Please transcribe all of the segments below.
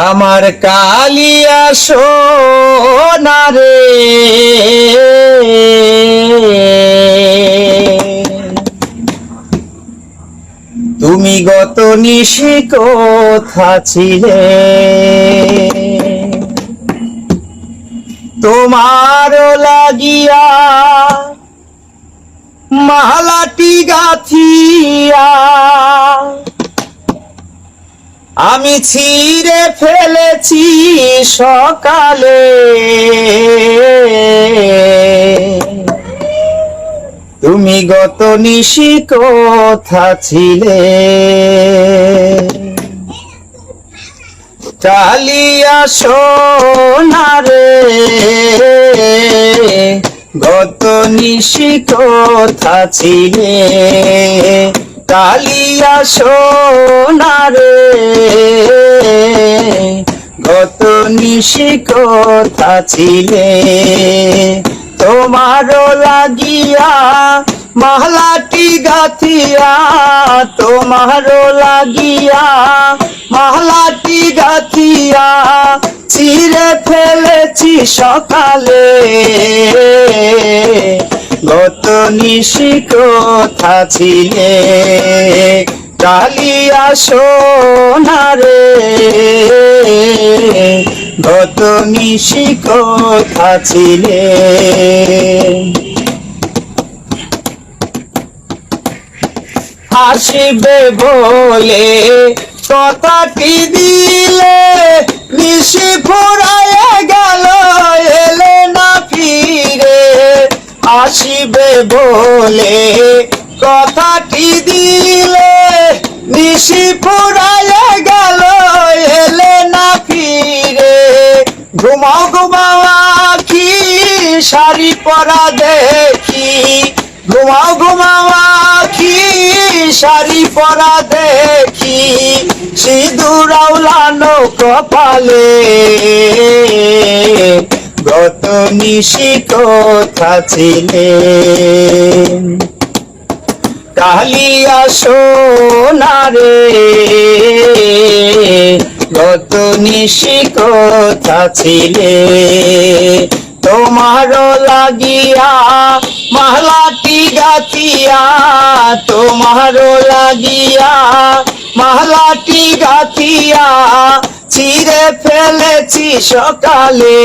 আমার কালিয়া সোনারে তুমি গত নিশি কোথা ছিলে? তোমার লাগিয়া মালাটি গাথিয়া আমি ছিঁড়ে ফেলেছি সকালে। তুমি গত নিশি কোথা ছিলে? চালিয়া সোনারে গত নিশি কথা ছিলে? কালিয়া সোনারে গত নিশি কোথা ছিলে? তোমারও লাগিয়া মহলাটি গাথিয়া, তোমারও লাগিয়া মহলাটি গাথিয়া চিরে ফেলেছি সকালে। গত নিশি কোথা ছিলে কালিয়া সোনারে। গত নিশি কোথা ছিলে আসিবে বলে কথাটি দিলে, নিশি ফুরায় আসিবে বলে কথাটি দিলে নিশি ফুরায় গেল, এলে না ফিরে। ঘুমাও ঘুমাও আখি, শাড়ি পরা দেখি। ঘুমাও ঘুমাও আখি, শাড়ি পরা দেখি। সিঁদুর আউলানো কপালে। গত নিশি কোথা ছিলে কালিয়া সোনারে গত নিশি কোথা ছিলে তোমার লাগিয়া মহলাটি গাথিয়া, তোমার লাগিয়া মহলাটি গাথিয়া চিরে ফেলেছি সকালে।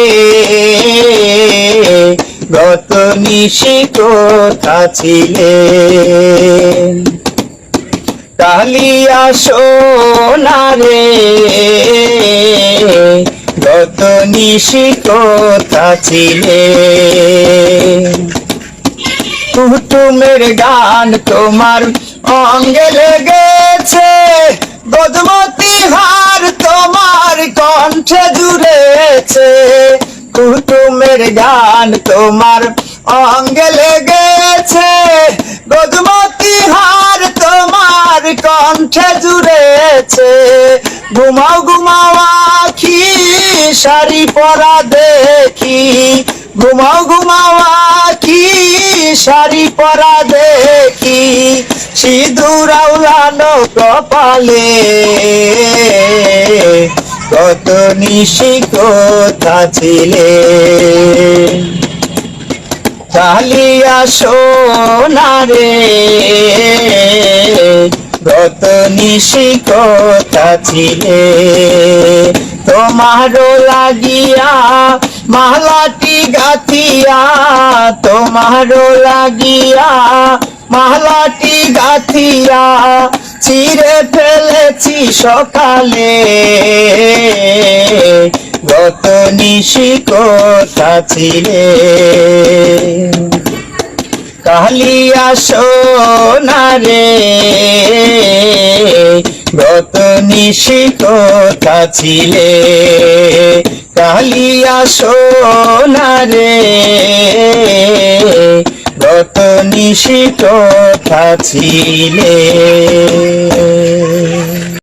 গত নিশি কোথা ছিলে? কালিয়া সোনারে গত নিশি কোথা ছিলে? কুটুমের গান তোমার অঙ্গে লেগেছে, বদমতি হার তোমার কণ্ঠে জুড়েছে। কুটুমের গান তোমার অঙ্গে লেগেছে। বদমতি হার তোমার কণ্ঠে জুড়েছে। ঘুমাও ঘুমাও আখি, শাড়ি পরা দেখি। ঘুমাও ঘুমাও আখি, শাড়ি পরা দেখি। সিঁদুর আউলানো কপালে। কত নিশি কোথা ছিলে? কালিয়া সোনারে গত নিশি কোথা ছিলে? তোমারও লাগিয়া মালাটি গাথিয়া, তোমারও লাগিয়া মালাটি গাথিয়া চিরে ফেলেছি সকালে। গত নিশি কোথা ছিলে? কালিয়া সোনারে গত নিশি কোথা কালিয়া সোনারে গত নিশি ছিলে